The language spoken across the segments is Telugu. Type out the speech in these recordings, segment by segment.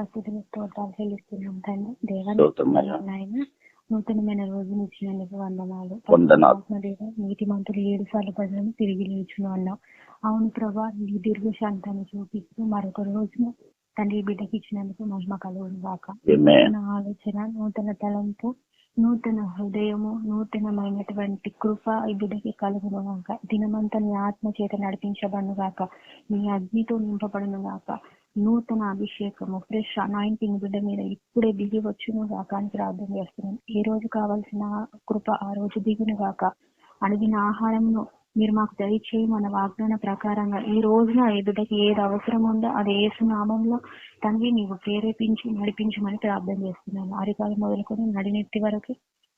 స్తోత్రాలు చెల్లిస్తున్నాం తండ్రి. నూతనమైన రోజుని ఇచ్చినందుకు వందనాలు. నీతి మంతులు ఏడు సార్లు ప్రజలను తిరిగి లేచును అన్నావు. అవును ప్రభా నీ దీర్ఘశాంతాన్ని చూపిస్తూ మరొక రోజున తండ్రి బిడ్డకి ఇచ్చినందుకు మహిమ కలుగును గాక. Amen. నూతన ఆలోచన నూతన తలంపు నూతన హృదయము నూతనమైనటువంటి కృప ఈ బిడ్డకి కలుగును గాక. దినమంతా నీ ఆత్మ చేత నడిపించబడును గాక. నీ అగ్నితో నింపబడును గాక. నూతన అభిషేకము ఫ్రెష్ అనాయింటింగ్ బిడ్డ మీద ఇప్పుడే దిగి వచ్చును గాక అని ప్రార్థన చేస్తున్నాం. ఏ రోజు కావాల్సిన కృప ఆ రోజు దిగును గాక. అడిగిన ఆహారంను మీరు మాకు దయచేయి మన వాగ్దాన ప్రకారంగా ఈ రోజున ఈ బిడ్డకి ఏది అవసరం ఉందో అది ఏసు నామంలో తండ్రి నీవు ప్రేరేపించి నడిపించమని ప్రార్థన చేస్తున్నాను. అరికాలు మొదలుకొని నడినెత్తి వరకు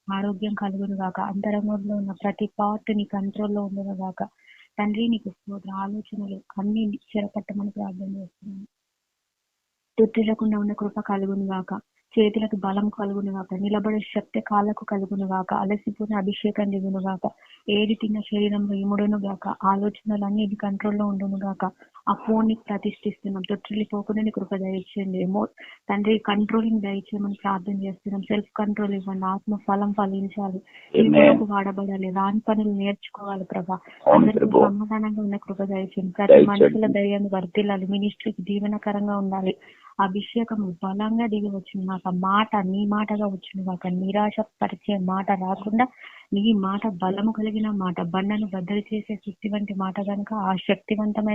ఆరోగ్యం కలుగును గాక. అంతరంగంలో ఉన్న ప్రతి పార్ట్ నీ కంట్రోల్లో ఉండను గాక. తండ్రి నీకు ఆలోచనలు అన్ని చెరపట్టమని ప్రార్థన చేస్తున్నాను. తుట్టిల్లకుండా ఉన్న కృప కలుగును గాక చేతులకు బలం కలుగును గాక నిలబడే శక్తి కాళ్ళకు కలుగును గాక అలసిపోయిన అభిషేకం దిగును గాక ఏది తిన్న శరీరంలో ఇముడును గాక ఆలోచనలన్నీ ఇది కంట్రోల్లో ఉండును గాక ఆ ఫోన్ని ప్రతిష్ఠిస్తున్నాం. తొట్టిల్లిపోకుండా నీ కృప దయచేయండి. ఏమో తండ్రి కంట్రోలింగ్ దయచేయమని ప్రార్థన చేస్తున్నాం. సెల్ఫ్ కంట్రోల్ ఇవ్వండి. ఆత్మ ఫలం ఫలించాలి. కొరకు వాడబడాలి. రాని పనులు నేర్చుకోవాలి ప్రభా. అందరికీ. సమాధానంగా ఉన్న కృప దయచేయండి. ప్రతి. మనుషుల ధైర్యాన్ని వర్ధిల్లాలి. మినిస్ట్రీకి దీవెనకరంగా ఉండాలి. అభిషేకం బలంగా దిగి వచ్చింది. నాకు మాట నీ మాటగా వచ్చిన కాక నిరాశ పరిచే మాట రాకుండా నీ మాట బలము కలిగిన మాట బండను బద్దలు చేసే శక్తి వంటి మాట కనుక ఆ శక్తివంతమైన